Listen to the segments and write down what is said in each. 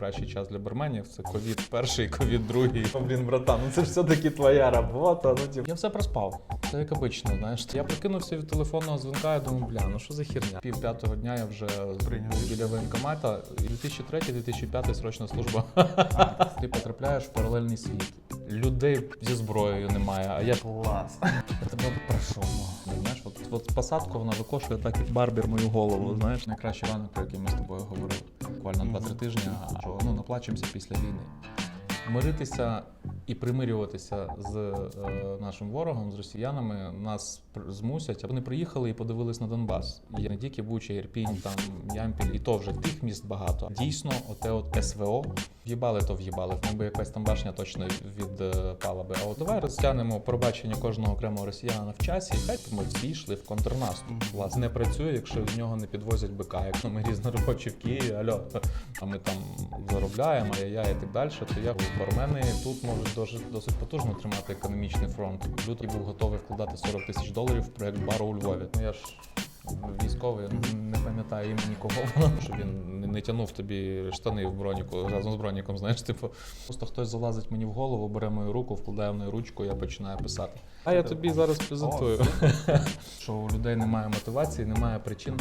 найкращий час для барменів. Це ковід перший, ковід другий. Блін, братан, ну це ж все-таки твоя робота. Ну, типу. Я все проспав. Це як обично, знаєш. Я прокинувся від телефонного дзвінка, я думаю, бля, ну що за херня? Пів п'ятого дня я вже Прийняв біля воєнкомата. 2003-2005 срочна служба. Ти потрапляєш в паралельний світ. Людей зі зброєю немає, а я Клас. я тебе прошу. ну, Знаєш, от, от посадку вона викошує так, як барбір мою голову. Знаєш, найкращий ранок, про який ми з тобою говорили. Буквально 2-3 тижні, а ну наплачемося після війни. Миритися і примирюватися з е, нашим ворогом, з росіянами, нас змусять. Вони приїхали і подивились на Донбас. Є не тільки Буча, Ірпінь, там Ямпіль, і то вже тих міст багато. Дійсно, оте от СВО в'їбали, то в'їбали. Би якась там башня точно відпала би. А от давай розтягнемо пробачення кожного окремого росіянина в часі. і Хай ми всі йшли в контрнаступ. Власне, не працює, якщо з нього не підвозять бика. Якщо ми різноробочі в Києві, альо, а ми там заробляємо, ай-яй і так далі, то я бармени тут можуть досить, потужно тримати економічний фронт. Лютий був готовий вкладати 40 тисяч доларів в проект бару у Львові. Ну я ж військовий, не пам'ятаю імені кого, щоб він не, тягнув тобі штани в броніку разом з броніком. Знаєш, типу, просто хтось залазить мені в голову, бере мою руку, вкладає в нею ручку, я починаю писати. А я тобі зараз презентую. що у людей немає мотивації, немає причин.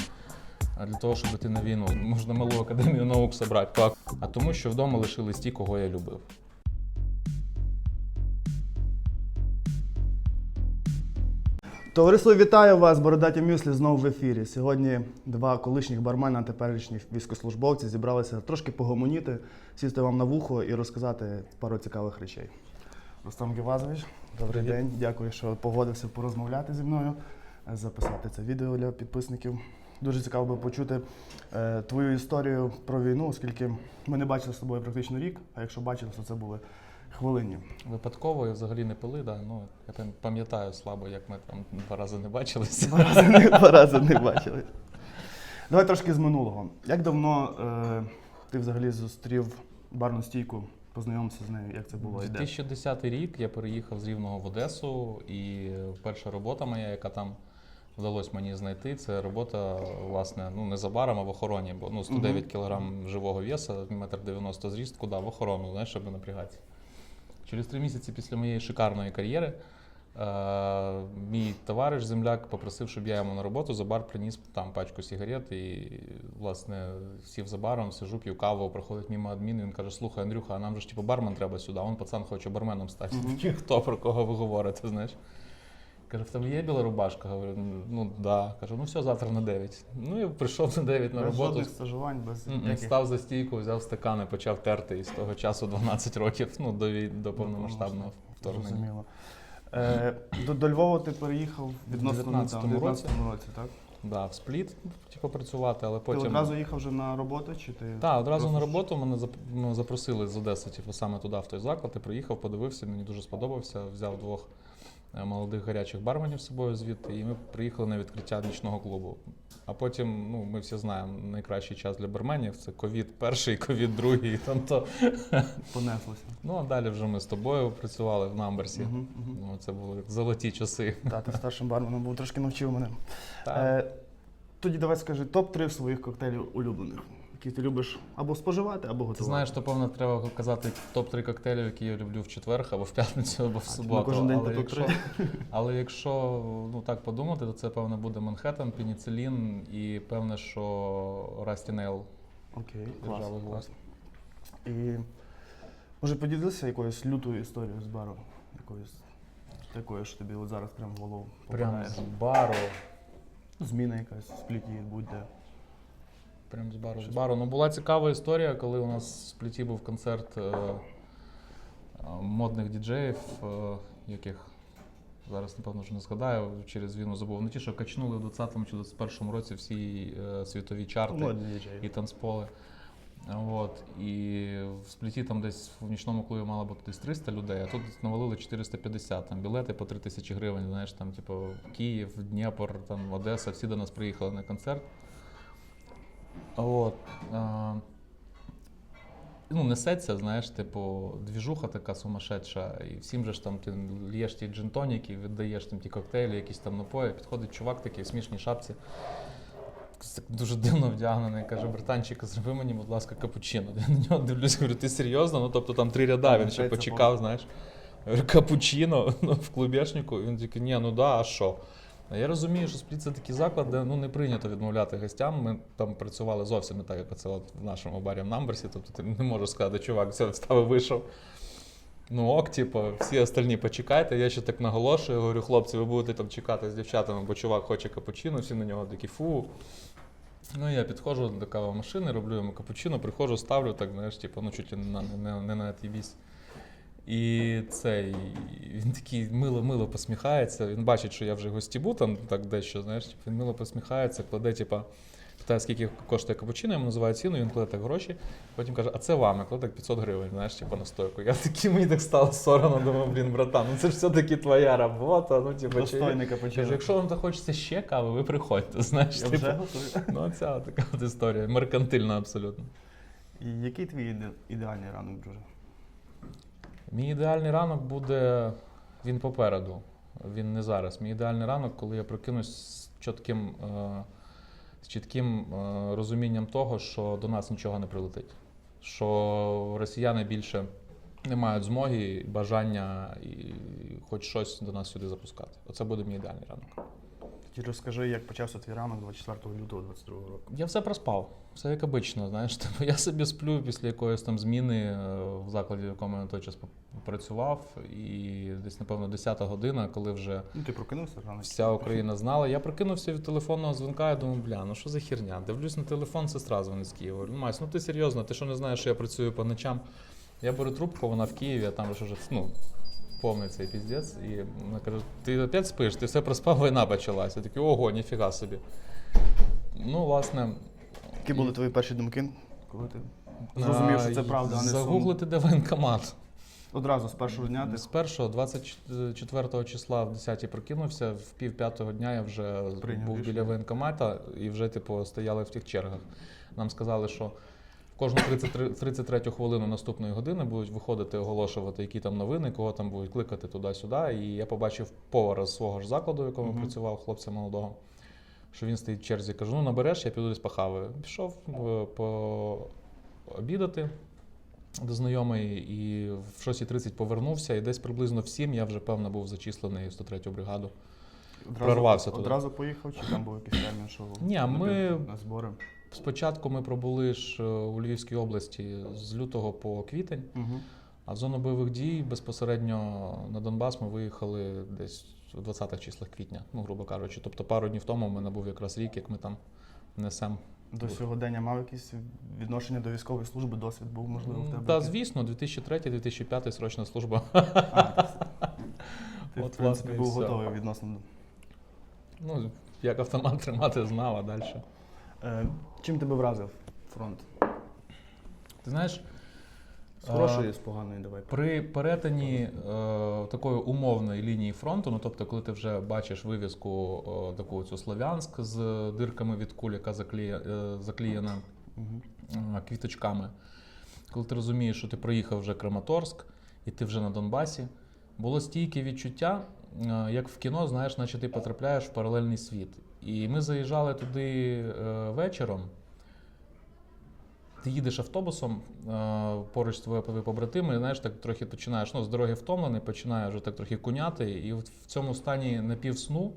а Для того, щоб йти на війну, можна малу академію наук собрати. Так. А тому, що вдома лишились ті, кого я любив. Товариство, вітаю вас, Бородаті Мюслі знову в ефірі. Сьогодні два колишніх бармена, теперішніх військослужбовці зібралися трошки погомоніти, сісти вам на вухо і розказати пару цікавих речей. Рустам Гевазович, добрий Привіт. день. Дякую, що погодився порозмовляти зі мною, е, записати це відео для підписників. Дуже цікаво би почути е, твою історію про війну, оскільки ми не бачили з тобою практично рік, а якщо бачили, то це були хвилинні. Випадково і взагалі не пили, да. ну, я пам'ятаю слабо, як ми там два рази не бачилися. Два рази не, два рази не бачили. Давай трошки з минулого. Як давно е, ти взагалі зустрів барну стійку, познайомився з нею, як це було і де? 2010 рік я переїхав з Рівного в Одесу, і перша робота моя, яка там вдалося мені знайти, це робота, власне, ну не за баром, а в охороні. Бо ну, 109 кілограм живого веса, метр 90 зріст, куди в охорону, знаєш, щоб не напрягатися. Через три місяці після моєї шикарної кар'єри е, мій товариш, земляк, попросив, щоб я йому на роботу за бар приніс там пачку сигарет і, власне, сів за баром, сижу, п'ю каву, проходить мимо адмін, він каже: слухай, Андрюха, а нам же ж типу бармен треба сюди, а он пацан хоче барменом стати. Хто про кого ви говорите, знаєш? Каже, в тебе є біла рубашка? Говорю, ну да. Каже, ну все, завтра на 9. Ну і прийшов на 9 на без роботу. жодних стажувань, без ніяких... Став за стійку, взяв стакани, почав терти і з того часу 12 років, ну, до, до повномасштабного вторгнення. Зрозуміло. Е, до, до Львова ти переїхав відносно 19-му недавно, 19-му році, так? Да, в спліт, типу, працювати, але Ти одразу їхав вже на роботу, чи ти. Так, одразу просто на роботу мене зап- ну, запросили з Одеси, типу, саме туди, в той заклад. Я приїхав, подивився, мені дуже сподобався. Взяв двох молодих гарячих барменів з собою звідти, і ми приїхали на відкриття нічного клубу. А потім, ну, ми всі знаємо, найкращий час для барменів це ковід перший, ковід другий. Там то. Понеслося. Ну а далі вже ми з тобою працювали в Намберсі. Ну, це були золоті часи. Так, ти старшим барменом був, трошки навчив мене. Е, тоді давай скажи топ-3 своїх коктейлів улюблених, які ти любиш або споживати, або готувати. Ти знаєш, то певно треба казати топ-3 коктейлі, які я люблю в четвер, або в п'ятницю, або в суботу. кожен день але, по якщо, але якщо ну, так подумати, то це певно буде Манхеттен, Пеніцилін і певне, що Расті Нейл. Окей, клас, клас. І може поділитися якоюсь лютою історією з бару? Якоюсь такою, що тобі от зараз прямо в голову Прямо з бару. Зміна якась спліті, будь-де. Прямо з бару. З бару. Ну, була цікава історія, коли у нас в спліті був концерт е, модних діджеїв, е, яких зараз, напевно, вже не згадаю, через війну забув. Ну ті, що качнули в 20-му чи 21-му році всі е, світові чарти. Модні діджеї. і танцполи. От, і в спліті там десь в нічному клубі мало бути десь 300 людей, а тут навалили 450. Там білети по 3 тисячі гривень. Знаєш, там, типу, Київ, Дніпр, там, Одеса, всі до нас приїхали на концерт. От, а, ну, несеться, знаєш, типу, двіжуха така сумасшедша, і всім же ж там ти л'єш ті джинтоніки, віддаєш там ті коктейлі, якісь там напої. Підходить чувак такий в смішній шапці. так дуже дивно вдягнений. Каже, братанчик, зроби мені, будь ласка, капучино. Я на нього дивлюсь, говорю, ти серйозно? Ну тобто там три ряда, він ще почекав, знаєш. Капучино ну, в клубешнику. Він такий, ні, ну да, а що? Я розумію, що спліт це такий заклад, де ну, не прийнято відмовляти гостям. Ми там працювали зовсім не так, як це от в нашому барі в Намберсі. Тобто ти не можеш сказати, чувак, все, встав і вийшов. Ну ок, типу, всі остальні почекайте. Я ще так наголошую, говорю, хлопці, ви будете там чекати з дівчатами, бо чувак хоче капучино, всі на нього такі фу. Ну, я підходжу до кавомашини, роблю йому капучино, приходжу, ставлю, так, знаєш, типу, ну чуть не на, не, не на тій вісь. І цей, він такий мило-мило посміхається. Він бачить, що я вже гостібу там так дещо, знаєш, він мило посміхається, кладе, типа, питає, скільки коштує капучино, йому називає ціну, він кладе так гроші, потім каже, а це вам, я кладе так 500 гривень, знаєш, типу, на стойку. Я такий, мені так стало соромно, думаю, блін, братан, ну це ж все-таки твоя робота, ну, типу. Достойний Кажу, капучино. якщо вам захочеться ще кави, ви приходьте, знаєш, Я типу. вже готую. Ну, ця така от історія, меркантильна абсолютно. І який твій іде- ідеальний ранок, друже? Мій ідеальний ранок буде він попереду. Він не зараз. Мій ідеальний ранок, коли я прокинусь з чітким, е, з чітким е, розумінням того, що до нас нічого не прилетить. Що росіяни більше не мають змоги, бажання і хоч щось до нас сюди запускати. Оце буде мій ідеальний ранок. Ти розкажи, як почався твій ранок 24 лютого 22 року. Я все проспав. Все як обично, знаєш. Типу, я собі сплю після якоїсь там зміни е, в закладі, в якому я на той час працював. І десь, напевно, 10-та година, коли вже Ну, ти прокинувся рано? вся Україна знала. Я прокинувся від телефонного дзвінка, я думаю, бля, ну що за херня? Дивлюсь на телефон, сестра дзвонить з Києва. Говорю, Мась, ну ти серйозно, ти що не знаєш, що я працюю по ночам? Я беру трубку, вона в Києві, а там вже ну, повний цей піздець. І вона каже: ти опять спиш, ти все проспав, війна почалася. Я такий, ого, ніфіга собі. Ну, власне. Які були твої перші думки, коли ти зрозумів, що це правда, а не сон? Загуглити, де воєнкомат. Одразу з першого дня ти З першого, 24 числа в 10 прокинувся, в пів п'ятого дня я вже Прийняв був рішення. біля воєнкомата і вже типу, стояли в тих чергах. Нам сказали, що кожну 33, 33 хвилину наступної години будуть виходити, оголошувати, які там новини, кого там будуть кликати туди-сюди. І я побачив повара з свого ж закладу, в якому Мгм. працював хлопця молодого. Що він стоїть в черзі, кажу, ну набереш, я піду десь похаваю. Пішов е, пообідати до знайомої і в 6.30 повернувся, і десь приблизно в 7 я вже певно був зачислений в 103 бригаду. одразу, Прорвався туди. одразу поїхав, чи там був якийсь термін, що Ні, ми- на збори? Спочатку ми пробули ж е, у Львівській області з лютого по квітень, Угу. а в зону бойових дій безпосередньо на Донбас ми виїхали десь у 20-х числах квітня, ну, грубо кажучи. Тобто пару днів тому в мене був якраз рік, як ми там несемо. До сьогодення мав якісь відношення до військової служби, досвід був, можливо, в тебе? Так, звісно, 2003-2005 срочна служба. А, ти, От, в принципі, власне, був все. готовий відносно. Ну, як автомат тримати знав, а далі. Е, чим тебе вразив фронт? Ти знаєш, З хорошої, з поганої, давай. При перетині е, такої умовної лінії фронту, ну тобто, коли ти вже бачиш вивіску е, таку цю Слов'янськ з дирками від куль, яка заклеє, е, заклеєна Угу. е, квіточками, коли ти розумієш, що ти проїхав вже Краматорськ і ти вже на Донбасі, було стійке відчуття, е, як в кіно, знаєш, наче ти потрапляєш в паралельний світ. І ми заїжджали туди е, вечором. Ти їдеш автобусом, е, поруч з твоїми побратими, і знаєш, так трохи починаєш ну, з дороги втомлений, починає вже так трохи куняти. І в цьому стані напівсну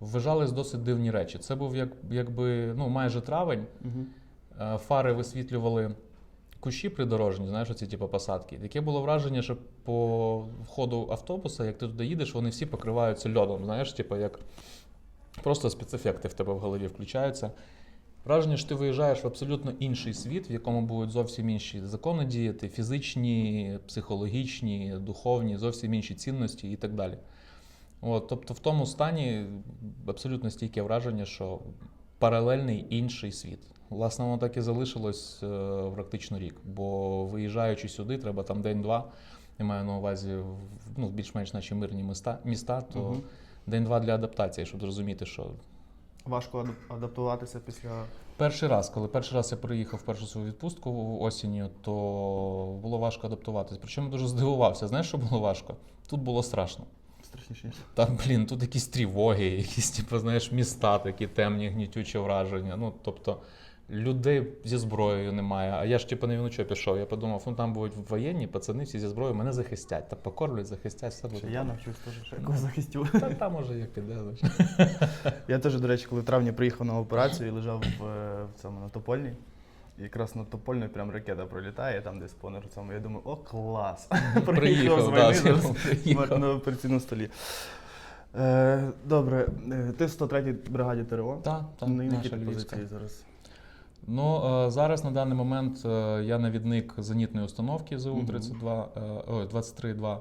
вважались досить дивні речі. Це був як, якби ну, майже травень. Угу. Фари висвітлювали кущі придорожні, знаєш, оці типу посадки. Таке було враження, що по входу автобуса, як ти туди їдеш, вони всі покриваються льодом. Знаєш, типу, як просто спецефекти в тебе в голові включаються. Враження, що ти виїжджаєш в абсолютно інший світ, в якому будуть зовсім інші закони діяти, фізичні, психологічні, духовні, зовсім інші цінності і так далі. От, тобто в тому стані абсолютно стійке враження, що паралельний інший світ. Власне, воно так і залишилось е, практично рік. Бо виїжджаючи сюди, треба там день-два. Я маю на увазі ну, більш-менш наші мирні міста, міста, то Мгм. День-два для адаптації, щоб зрозуміти, що Важко адаптуватися після. Перший раз, коли перший раз я приїхав в першу свою відпустку осінню, то було важко адаптуватися. Причому дуже здивувався. Знаєш, що було важко? Тут було страшно. Страшніше. Там, блін, тут якісь тривоги, якісь, типу, знаєш, міста такі темні, гнітючі враження. Ну, тобто, людей зі зброєю немає. А я ж типу не вночі пішов. Я подумав, ну там будуть воєнні, пацани всі зі зброєю, мене захистять. Та покормлять, захистять, все буде. Я навчусь теж якось захистю. Та там може як піде. Я теж, до речі, коли в травні приїхав на операцію і лежав в, в цьому на Топольній. І якраз над Топольною прям ракета пролітає, там десь понад цьому. Я думаю, о, клас! Приїхав, з війни, зараз на операційному столі. Е, добре, е, ти в 103-й бригаді ТРО. Та, та, на які наша ти львівська. позиції зараз? Ну, е, зараз на даний момент е, я навідник зенітної установки ЗУ-32, е, ой, 23-2.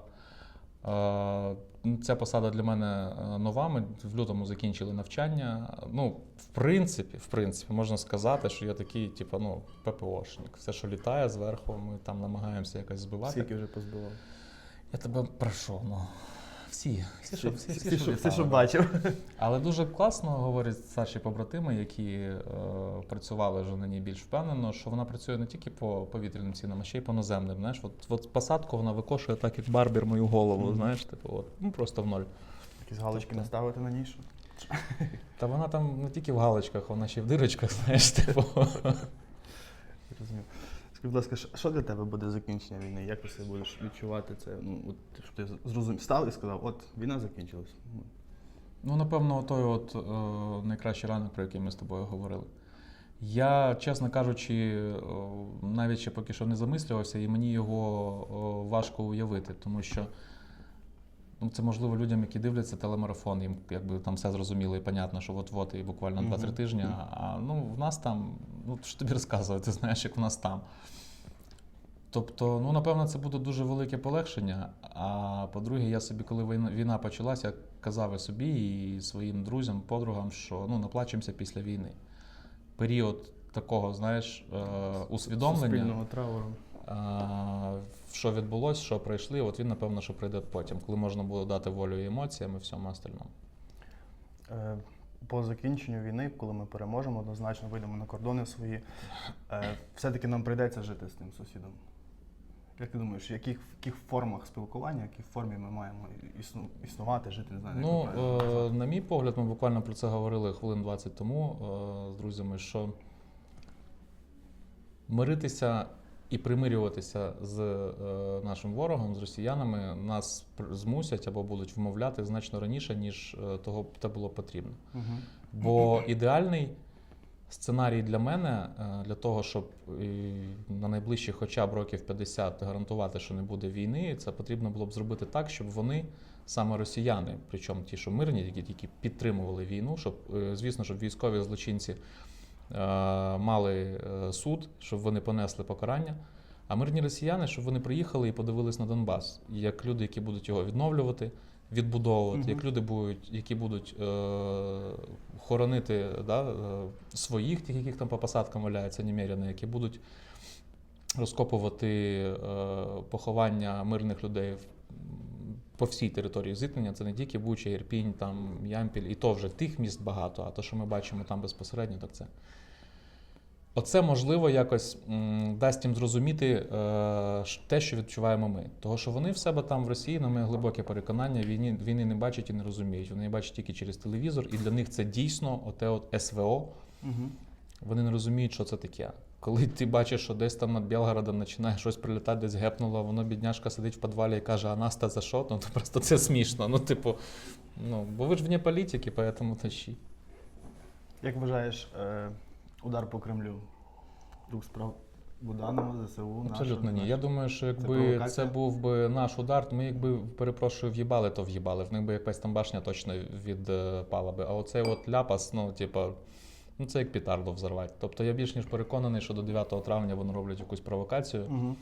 Е, ну, Ця посада для мене нова. Ми в лютому закінчили навчання. Ну, в принципі, в принципі, можна сказати, що я такий, типу, ну, ППОшник. Все, що літає зверху, ми там намагаємося якось збивати. Скільки вже позбивав? Я тебе прошу, ну. Всі, всі, що, всі, всі, всі, що всі, що бачив. Але дуже класно говорять старші побратими, які е, працювали вже на ній більш впевнено, що вона працює не тільки по повітряним цінам, а ще й по наземним. Знаєш, от, от посадку вона викошує так, як барбір мою голову. Мгм. Знаєш, типу, от, ну просто в ноль. Якісь галочки Тобто- наставити на ній? що? Та вона там не тільки в галочках, вона ще й в дирочках, знаєш, типу. Розумію. Скажи, будь ласка, що- для тебе буде закінчення війни? Як ти себе будеш відчувати це? Ну, от, щоб ти зрозумів, став і сказав, от війна закінчилась. Ну, напевно, той от е, найкращий ранок, про який ми з тобою говорили. Я, чесно кажучи, е, навіть ще поки що не замислювався, і мені його е, важко уявити, тому що ну, це можливо людям, які дивляться телемарафон, їм якби там все зрозуміло і понятно, що от-от і буквально Мгм. 2-3 тижні. А ну, в нас там, ну що тобі розказувати, знаєш, як в нас там. Тобто, ну напевно, це буде дуже велике полегшення. А по-друге, я собі, коли війна, війна почалася, казав і собі і своїм друзям, подругам, що ну наплачемося після війни. Період такого, знаєш, е, усвідомлення, Суспільного трауру. Що відбулося, що пройшли, от він, напевно, що прийде потім, коли можна буде дати волю емоціям і всьому остальному. Е, По закінченню війни, коли ми переможемо, однозначно вийдемо на кордони свої, е, все-таки нам прийдеться жити з тим сусідом. Як ти думаєш, в яких, в яких формах спілкування, в якій формі ми маємо існу, існувати, жити, не знаю, Ну, е, на мій погляд, ми буквально про це говорили хвилин 20 тому е, з друзями, що миритися і примирюватися з е, нашим ворогом, з росіянами, нас змусять або будуть вмовляти значно раніше, ніж е, того це було потрібно. Мгм. Бо ідеальний сценарій для мене, е, для того, щоб на найближчі хоча б років 50 гарантувати, що не буде війни, це потрібно було б зробити так, щоб вони, саме росіяни, причому ті, що мирні, які тільки підтримували війну, щоб, звісно, щоб військові злочинці мали е, суд, щоб вони понесли покарання. А мирні росіяни, щоб вони приїхали і подивились на Донбас, як люди, які будуть його відновлювати, відбудовувати, Мгм. як люди будуть, які будуть е, хоронити да, е, своїх, тих, яких там по посадкам валяються немерено, які будуть розкопувати е, поховання мирних людей по всій території зіткнення. Це не тільки Буча, Ірпінь, там, Ямпіль, і то вже тих міст багато, а то, що ми бачимо там безпосередньо, так це. Оце можливо якось дасть їм зрозуміти е, те, що відчуваємо ми. Того, що вони в себе там в Росії, на моє глибоке переконання, війни, війни не бачать і не розуміють. Вони бачать тільки через телевізор, і для них це дійсно оте от СВО. Мгм. Вони не розуміють, що це таке. Коли ти бачиш, що десь там над Білгородом починає щось прилітати, десь гепнуло, воно бідняшка сидить в підвалі і каже, а нас та за що? Ну то просто це смішно. Ну, типу, ну, бо ви ж вне політики, поэтому тащи. Як вважаєш, е, удар по Кремлю? Рух справ Буданова, ЗСУ, Абсолютно ні. Я думаю, що якби це, провокація? був би наш удар, то ми якби перепрошую, в'їбали, то в'їбали. В них би якась там башня точно відпала би. А оцей от ляпас, ну, типу, ну це як петарду взорвати. Тобто я більш ніж переконаний, що до 9 травня вони роблять якусь провокацію. Мгм.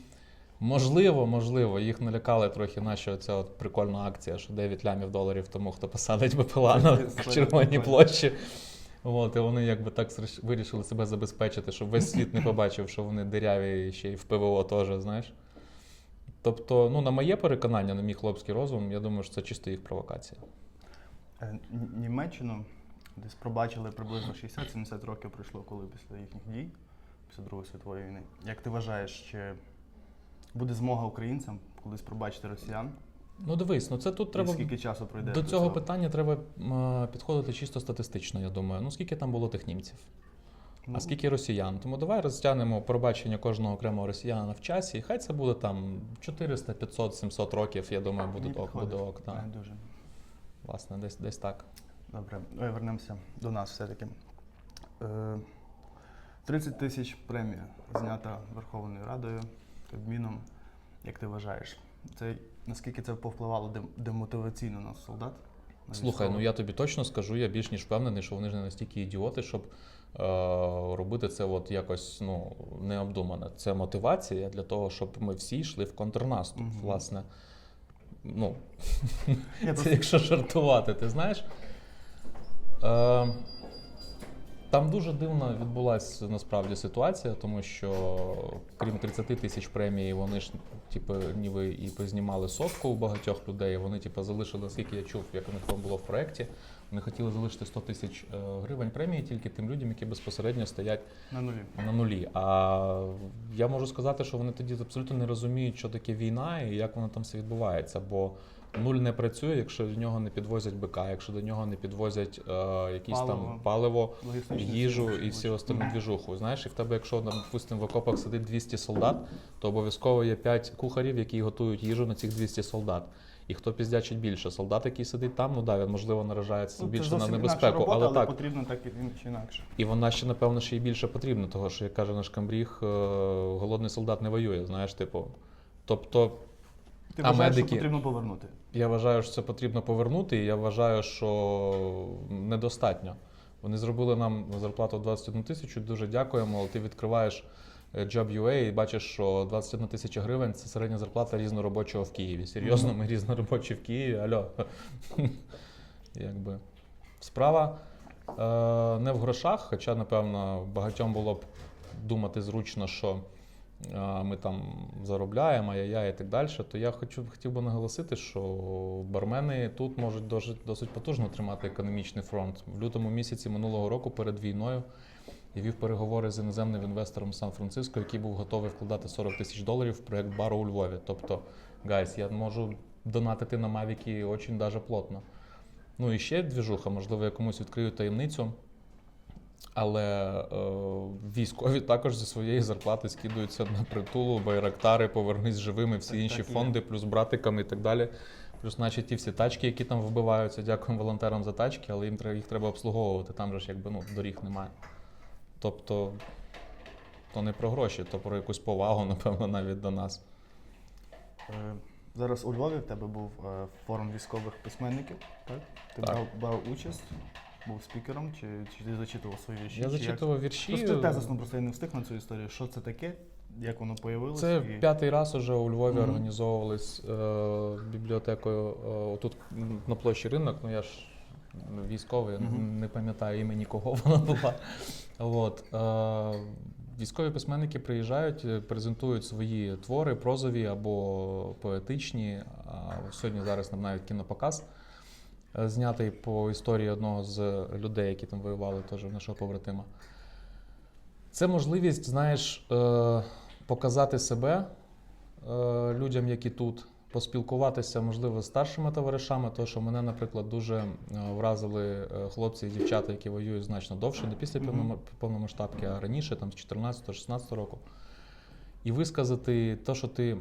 Можливо, можливо, їх налякали трохи наші оця от прикольна акція, що 9 лямів доларів тому, хто посадить БПЛА на червоній площі. От, і вони якби так вирішили себе забезпечити, щоб весь світ не побачив, що вони диряві і ще й в ПВО теж, знаєш. Тобто, ну, на моє переконання, на мій хлопський розум, я думаю, що це чисто їх провокація. Е, Німеччину десь пробачили приблизно 60-70 років пройшло, коли після їхніх дій, після Другої світової війни. Як ти вважаєш, чи буде змога українцям колись пробачити росіян Ну дивись, ну це тут треба. І скільки часу пройде? До цього питання треба підходити чисто статистично, я думаю. Ну скільки там було тих німців? Ну, А скільки росіян? Тому давай розтягнемо пробачення кожного окремого росіянина в часі, і хай це буде там 400, 500, 700 років, я думаю, буде ок, буде ок. Так. Дуже. Власне, десь, десь так. Добре, давай вернемося до нас все-таки. Е, 30 тисяч премія знята Верховною Радою, Кабміном. Як ти вважаєш? Це наскільки це повпливало демотиваційно на солдат? на Слухай, ну я тобі точно скажу, я більш ніж впевнений, що вони ж не настільки ідіоти, щоб е, робити це от якось ну, необдумано. Це мотивація для того, щоб ми всі йшли в контрнаступ. Мгм. Власне, ну, Я це просто- якщо жартувати, ти знаєш. Е, там дуже дивно відбулася насправді ситуація, тому що крім 30 тисяч премій, вони ж типу, ніби і познімали сотку у багатьох людей. Вони типу, залишили, наскільки я чув, як у них там було в проєкті. Вони хотіли залишити 100 тисяч е, гривень премії тільки тим людям, які безпосередньо стоять на нулі. на нулі. А я можу сказати, що вони тоді абсолютно не розуміють, що таке війна і як воно там все відбувається. Бо нуль не працює, якщо до нього не підвозять БК, якщо до нього не підвозять е, якісь Паливо. там паливо, їжу і всі остальну двіжуху. Знаєш, і в тебе, якщо допустимо, в окопах сидить 200 солдат, то обов'язково є 5 кухарів, які готують їжу на цих 200 солдат. І хто піздячить більше? Солдат, який сидить там, ну да, він можливо наражається Ну, більше на небезпеку, робота, але але так. потрібно так і- чи інакше. І вона ще, напевно, ще й більше потрібна, того що, як каже наш камбріг, е, голодний солдат не воює, знаєш, типу. Тобто, Ти А вважаєш, медики? що потрібно повернути? я вважаю, що це потрібно повернути, і я вважаю, що недостатньо. Вони зробили нам зарплату 21 тисячу, дуже дякуємо, але ти відкриваєш е, Job.ua і бачиш, що 21 тисяча гривень це середня зарплата різноробочого в Києві. Серйозно, ми різноробочі в Києві, альо. Якби. Справа е, не в грошах, хоча, напевно, багатьом було б думати зручно, що ми там заробляємо, ай-яй і так далі, то я хочу, хотів би наголосити, що бармени тут можуть досить, досить потужно тримати економічний фронт. В лютому місяці минулого року перед війною я вів переговори з іноземним інвестором Сан-Франциско, який був готовий вкладати 40 тисяч доларів в проект бару у Львові. Тобто, гайс, я можу донатити на Мавіки дуже даже плотно. Ну і ще двіжуха, можливо, я комусь відкрию таємницю. Але е, військові також зі своєї зарплати скидуються на притулу, байрактари, повернись живими, всі Так, інші так і є. фонди, плюс братиками і так далі. Плюс, значить, ті всі тачки, які там вбиваються, дякуємо волонтерам за тачки, але їм треба їх треба обслуговувати. Там же ж якби ну, доріг немає. Тобто, то не про гроші, то про якусь повагу, напевно, навіть до нас. Е, Зараз у Львові в тебе був е, форум військових письменників, так? Ти Так. Брав, брав участь, був спікером, чи, чи ти зачитував свої вірші? Я чи зачитував вірші. Просто тезисно просто я не встиг на цю історію. Що це таке? Як воно появилося? Це і... п'ятий раз уже у Львові Мгм. організовувались е, бібліотекою е, отут на площі ринок. Ну я ж військовий, Мгм. не пам'ятаю імені кого вона була. От, е, військові письменники приїжджають, е, презентують свої твори, прозові або поетичні. А сьогодні зараз нам навіть кінопоказ знятий по історії одного з людей, які там воювали, теж нашого побратима. Це можливість, знаєш, е, показати себе е, людям, які тут, поспілкуватися, можливо, з старшими товаришами, тому що мене, наприклад, дуже е, вразили е, хлопці і дівчата, які воюють значно довше, не після повномасштабки, а раніше, там з 14-16 року. І висказати те, що ти,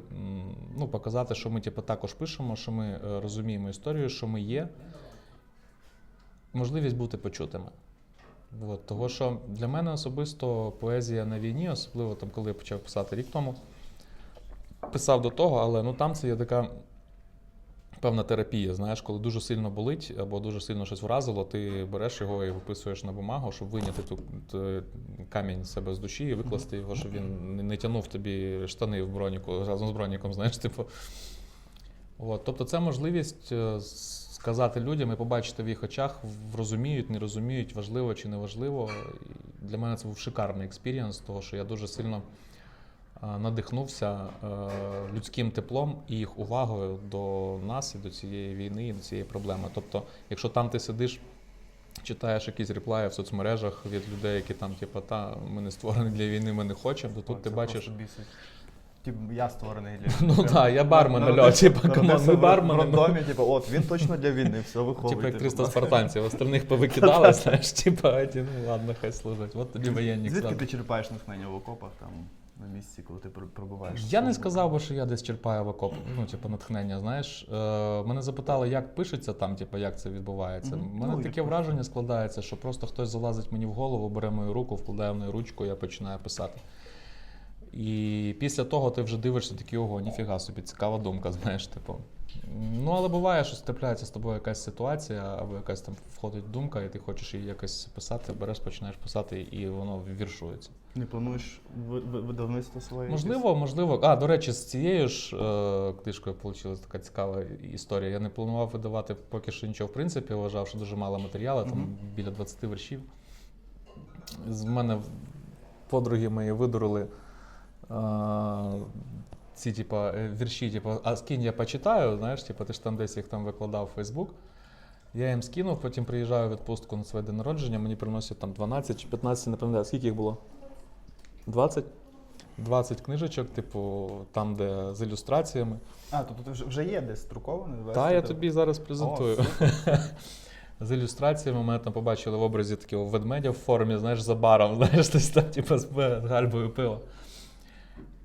ну, показати, що ми типу, також пишемо, що ми е, розуміємо історію, що ми є. Можливість бути почутими. От, того, що для мене особисто поезія на війні, особливо там, коли я почав писати рік тому, писав до того, але ну, там це є така певна терапія. Знаєш, коли дуже сильно болить або дуже сильно щось вразило, ти береш його і виписуєш на бумагу, щоб виняти ту, т- камінь себе з душі і викласти його, щоб він не- тягнув тобі штани в броніку разом з броніком, знаєш, типу. От, тобто це можливість е, сказати людям і побачити в їх очах, розуміють, не розуміють, важливо чи не важливо. Для мене це був шикарний експірієнс, того що я дуже сильно надихнувся людським теплом і їх увагою до нас і до цієї війни, і до цієї проблеми. Тобто, якщо там ти сидиш, читаєш якісь реплаї в соцмережах від людей, які там, типу, та ми не створені для війни, ми не хочемо, то тут ти бачиш. бісить. Типу, я створений для Ну так, я бармен, народився- алло, типа, народився ми в бармени. ну. типу, от він точно для війни, все виходить. Типа як типу, 300 спартанців, остальних повикидали, знаєш, типа, а ті, ну ладно, хай служать. От тобі воєнник. Звідки ти черпаєш натхнення в окопах там на місці, коли ти пр- пробуваєш? Я не сказав би, що я десь черпаю в окоп, ну, типу, натхнення. Знаєш, е, мене запитали, як пишеться там, типу, як це відбувається. Мгм. У мене Ну, таке враження складається, що просто хтось залазить мені в голову, бере мою руку, вкладає в неї ручку, я починаю писати. І після того ти вже дивишся такий, ого, ніфіга собі, цікава думка, знаєш, типу. Ну, але буває, що трапляється з тобою якась ситуація, або якась там входить думка, і ти хочеш її якось писати, береш, починаєш писати, і воно віршується. Не плануєш ви- ви- видавництво своє? Можливо, можливо. А, до речі, з цією ж е, книжкою вийшла така цікава історія. Я не планував видавати поки що нічого, в принципі, вважав, що дуже мало матеріалу, там біля 20 вершів. З мене подруги мої видурили ці, типа, е, вірші, типа, а скинь я почитаю, знаєш, типа, ти ж там десь їх там викладав в Фейсбук. Я їм скинув, потім приїжджаю в відпустку на своє день народження, мені приносять там 12 чи 15, не пам'ятаю, скільки їх було? 20? 20 книжечок, типу, там, де з ілюстраціями. А, тобто вже, вже є десь друкований? Та я тобі зараз презентую. О, з ілюстраціями мене там побачили в образі такого ведмедя в формі, знаєш, за баром, знаєш, десь там, типу, з з гальбою пива.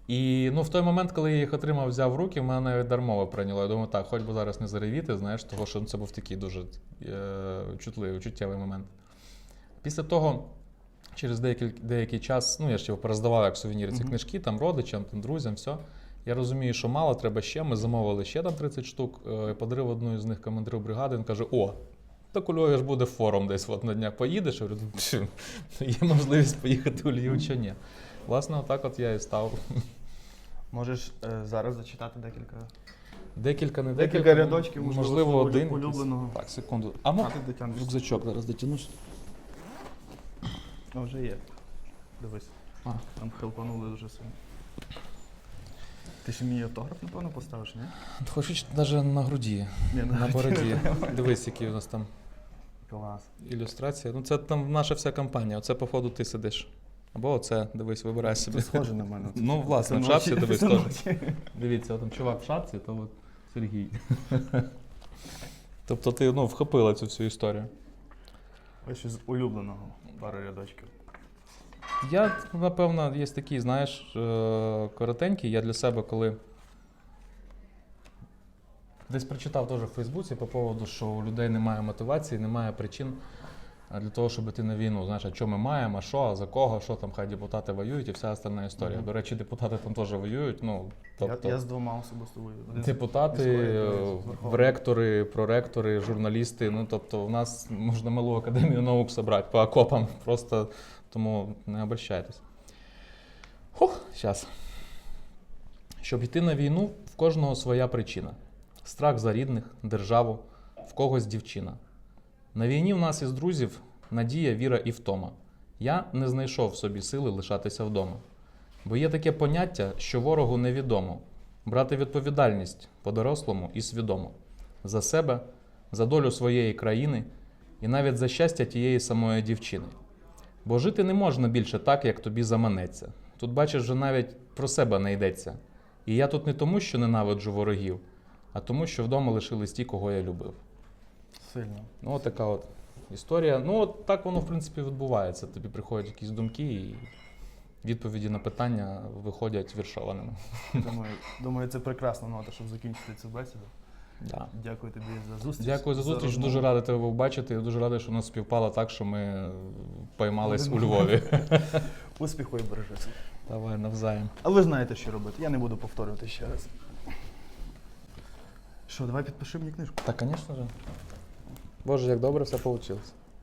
І ну, в той момент, коли я їх отримав, взяв в руки, в мене навіть дармово прийняло. Я думаю, так, хоч би зараз не заревіти, знаєш, того, що це був такий дуже е, чутливий, чуттєвий момент. Після того, через деякий, деякий час, ну я ж його пороздавав як сувеніри ці Мгм. книжки, там родичам, там друзям, все. Я розумію, що мало, треба ще. Ми замовили ще там 30 штук. Е, Подарив одну з них командиру бригади. Він каже: О, так у Львові ж буде форум десь от на днях поїдеш. Я говорю, є можливість поїхати у Львів чи ні. Власне, отак от я і став. Можеш е, зараз зачитати декілька. Декілька, не Декілька декілька. рядочків, можливо, можливо, свого один. улюбленого. Так, секунду. А ну, ти дотягнеш. рюкзачок зараз дотянусь. О, вже є. Дивись. А. Там хелпанули дуже сильно. Ти ще мій автограф, напевно, поставиш, ні? Хочеш навіть на груді, Ні, на бороді. Дивись, який у нас там Клас. ілюстрація. Ну, це там наша вся компанія. Оце, походу, ти сидиш. Або оце, дивись, вибирай собі. Це схоже на мене. Ну, власне, Це в шапці ночі- дивись теж. Дивіться, там чувак в шапці, то от Сергій. тобто ти ну, вхопила цю всю історію. Ось з улюбленого пару рядочків. Я, напевно, є такий, знаєш, е, коротенький. Я для себе, коли десь прочитав теж в Фейсбуці по поводу, що у людей немає мотивації, немає причин для того, щоб йти на війну. Знаєш, а що ми маємо, а що, а за кого, що там, хай депутати воюють і вся остальна історія. Мгм. До речі, депутати там теж воюють. Ну, тобто, я, я з двома особисто воюю. Один з- Депутати, міської, е, другий з Верховної. ректори, проректори, журналісти. Ну тобто, у нас можна малу академію наук собрати по окопам. Просто тому не обращайтесь. Хух, зараз. Щоб йти на війну, в кожного своя причина: страх за рідних, державу, в когось дівчина. На війні в нас із друзів надія, віра і втома. Я не знайшов в собі сили лишатися вдома. Бо є таке поняття, що ворогу невідомо брати відповідальність по-дорослому і свідомо за себе, за долю своєї країни і навіть за щастя тієї самої дівчини. Бо жити не можна більше так, як тобі заманеться. Тут, бачиш, вже навіть про себе не йдеться. І я тут не тому, що ненавиджу ворогів, а тому, що вдома лишились ті, кого я любив. Сильно. Ну, от така от історія. Ну, от так воно, в принципі, відбувається. Тобі приходять якісь думки, і відповіді на питання виходять віршованими. Думаю, думаю, це прекрасна нота, щоб закінчити цю бесіду. Да. Дякую тобі за зустріч. Дякую за зустріч. розмову. Дуже радий тебе побачити. Я дуже радий, що нас співпало так, що ми поймались у Львові. Успіху і бережи. Давай навзаєм. А ви знаєте, що робити. Я не буду повторювати ще раз. Що, давай підпиши мені книжку. Так, звісно ж. Боже, як добре все вийшло.